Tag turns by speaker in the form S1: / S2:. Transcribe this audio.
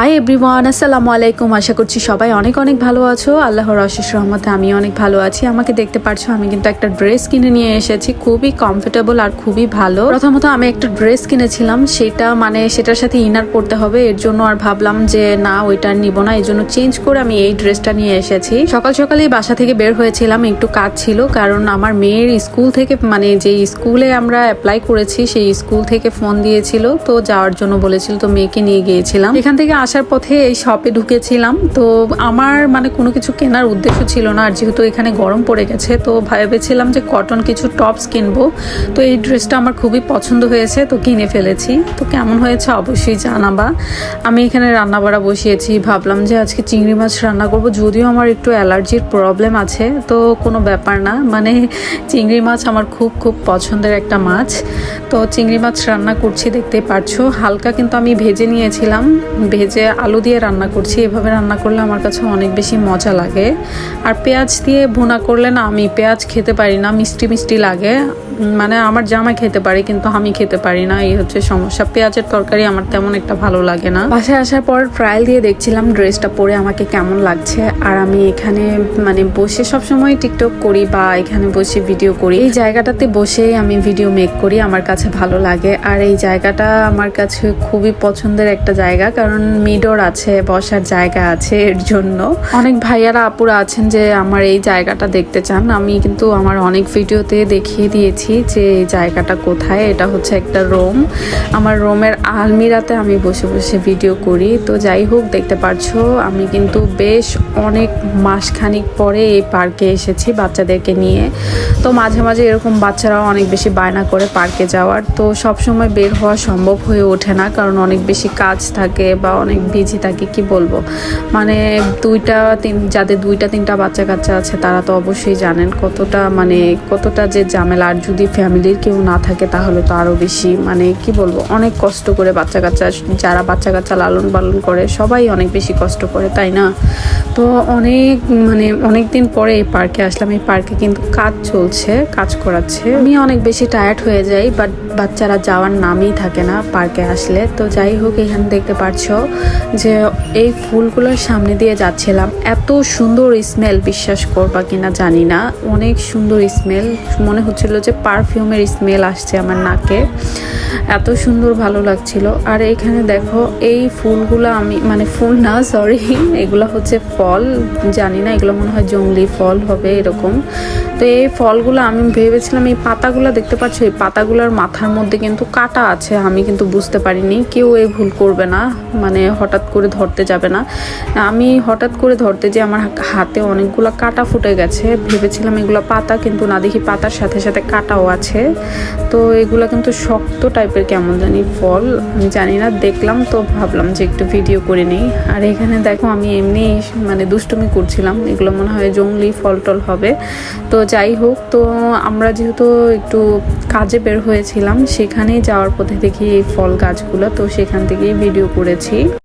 S1: Hi everyone আসসালামু আলাইকুম আশা করছি সবাই অনেক অনেক ভালো আছো। আল্লাহর অশেষ রহমতে আমি অনেক ভালো আছি। আমাকে দেখতে পারছ, আমি কিন্তু একটা ড্রেস কিনে নিয়ে এসেছি। খুবই কমফোর্টেবল আর খুবই ভালো। প্রথমত আমি একটা ড্রেস কিনেছিলাম। সেটা মানে সেটার সাথে ইনার পড়তে হবে। এর জন্য আর ভাবলাম যে, না, ওইটা নিব না। এই জন্য চেঞ্জ করে আমি এই ড্রেসটা নিয়ে এসেছি। সকাল সকালেই বাসা থেকে বের হয়েছিলাম। একটু কাজ ছিল, কারণ আমার মেয়ের স্কুল থেকে মানে যে স্কুলে আমরা অ্যাপ্লাই করেছি, সেই স্কুল থেকে ফোন দিয়েছিল। তো যাওয়ার জন্য বলেছিল, তো মেয়েকে নিয়ে গিয়েছিলাম। এখান থেকে আসার পথে এই শপে ঢুকেছিলাম। তো আমার মানে কোনো কিছু কেনার উদ্দেশ্য ছিল না, আর যেহেতু এখানে গরম পড়ে গেছে, তো ভেবেছিলাম যে কটন কিছু টপস কিনবো। তো এই ড্রেসটা আমার খুবই পছন্দ হয়েছে, তো কিনে ফেলেছি। তো কেমন হয়েছে অবশ্যই জানাবা। আমি এখানে রান্না বাড়া বসিয়েছি, ভাবলাম যে আজকে চিংড়ি মাছ রান্না করব, যদিও আমার একটু অ্যালার্জির প্রবলেম আছে, তো কোনো ব্যাপার না। মানে চিংড়ি মাছ আমার খুব খুব পছন্দের একটা মাছ। তো চিংড়ি মাছ রান্না করছি, দেখতে পারছ। হালকা কিন্তু আমি ভেজে নিয়েছিলাম। ভেজে আলু দিয়ে রান্না করছি, এভাবে রান্না করলে আমার কাছে অনেক বেশি মজা লাগে। আর পেঁয়াজ দিয়ে ভুনা করলে না, আমি পেঁয়াজ খেতে পারি না, মিষ্টি মিষ্টি লাগে। মানে আমার জামাই খেতে পারি, কিন্তু আমি খেতে পারি না, এই হচ্ছে সমস্যা। পেঁয়াজের তরকারি আমার তেমন একটা ভালো লাগে না। বাসায় আসার পর ট্রায়াল দিয়ে দেখছিলাম ড্রেসটা পরে আমাকে কেমন লাগছে। আর আমি এখানে মানে বসে সব সময় টিকটক করি বা এখানে বসে ভিডিও করি। এই জায়গাটাতে বসে আমি ভিডিও মেক করি, আমার কাছে ভালো লাগে। আর এই জায়গাটা আমার কাছে খুবই পছন্দের একটা জায়গা, কারণ মিডর আছে, বসার জায়গা আছে এর জন্য। অনেক ভাইয়ারা, আপুরা আছেন যে আমার এই জায়গাটা দেখতে চান। আমি কিন্তু আমার অনেক ভিডিওতে দেখিয়ে দিয়েছি যে এই জায়গাটা কোথায়। এটা হচ্ছে একটা রোম। আমার রোমের আলমিরাতে আমি বসে বসে ভিডিও করি। তো যাই হোক, দেখতে পারছ, আমি কিন্তু বেশ অনেক মাসখানিক পরে এই পার্কে এসেছি বাচ্চাদেরকে নিয়ে। তো মাঝে মাঝে এরকম বাচ্চারাও অনেক বেশি বায়না করে পার্কে যাওয়ার। তো সব সময় বের হওয়া সম্ভব হয়ে ওঠে না, কারণ অনেক বেশি কাজ থাকে বা বিজি থাকে, কি বলব? মানে দুইটা তিন, যাদের দুইটা তিনটা বাচ্চা কাচ্চা আছে, তারা তো অবশ্যই জানেন কতটা মানে কতটা যে ঝামেলা। আর যদি ফ্যামিলির কেউ না থাকে, তাহলে তো আরও বেশি মানে কি বলব? অনেক কষ্ট করে বাচ্চা কাচ্চা যারা বাচ্চা কাচ্চা লালন পালন করে, সবাই অনেক বেশি কষ্ট করে, তাই না? তো অনেক মানে অনেক দিন পরে এই পার্কে আসলাম। এই পার্কে কিন্তু কাজ চলছে, কাজ করাচ্ছে। আমি অনেক বেশি টায়ার্ড হয়ে যাই বাট বাচ্চারা যাওয়ার নামই থাকে না পার্কে আসলে। তো যাই হোক, এখানে দেখতে পাচ্ছো যে এই ফুলগুলোর সামনে দিয়ে যাচ্ছিলাম। এত সুন্দর স্মেল বিশ্বাস করবা কিনা জানি না। অনেক সুন্দর স্মেল মনে হচ্ছিল যে পারফিউমের স্মেল আসছে আমার নাকে। এত সুন্দর, ভালো লাগছিল। আর এখানে দেখো, এই ফুলগুলো আমি মানে ফুল না সরি এগুলো হচ্ছে ফল। জানি না, এগুলো মনে হয় জঙ্গলি ফল হবে, এরকম। তো এই ফলগুলো আমি ভেবেছিলাম, এই পাতাগুলো দেখতে পাচ্ছ, এই পাতাগুলোর মাথার মধ্যে কিন্তু কাটা আছে, আমি কিন্তু বুঝতে পারিনি। কেউ এই ভুল করবে না মানে হঠাৎ করে ধরতে যাবে না। আমি হঠাৎ করে ধরতে যে আমার হাতে অনেকগুলো কাটা ফুটে গেছে, ভেবেছিলাম এগুলো পাতা, কিন্তু না দেখি পাতার সাথে সাথে কাটাও আছে। তো এগুলো কিন্তু শক্ত টাইপের কেমন জানি ফল, আমি জানি না, দেখলাম তো ভাবলাম যে একটু ভিডিও করে নিই। আর এখানে দেখো আমি এমনি মানে দুষ্টুমি করছিলাম, এগুলো মনে হয় জঙ্গলি ফল টল হবে। তো যাই হোক তো আমরা যেহেতু একটু কাজে বের হয়েছিলাম সেখানে যাওয়ার পথে দেখি এই ফল গাছগুলো, তো সেখান থেকেই ভিডিও করেছি।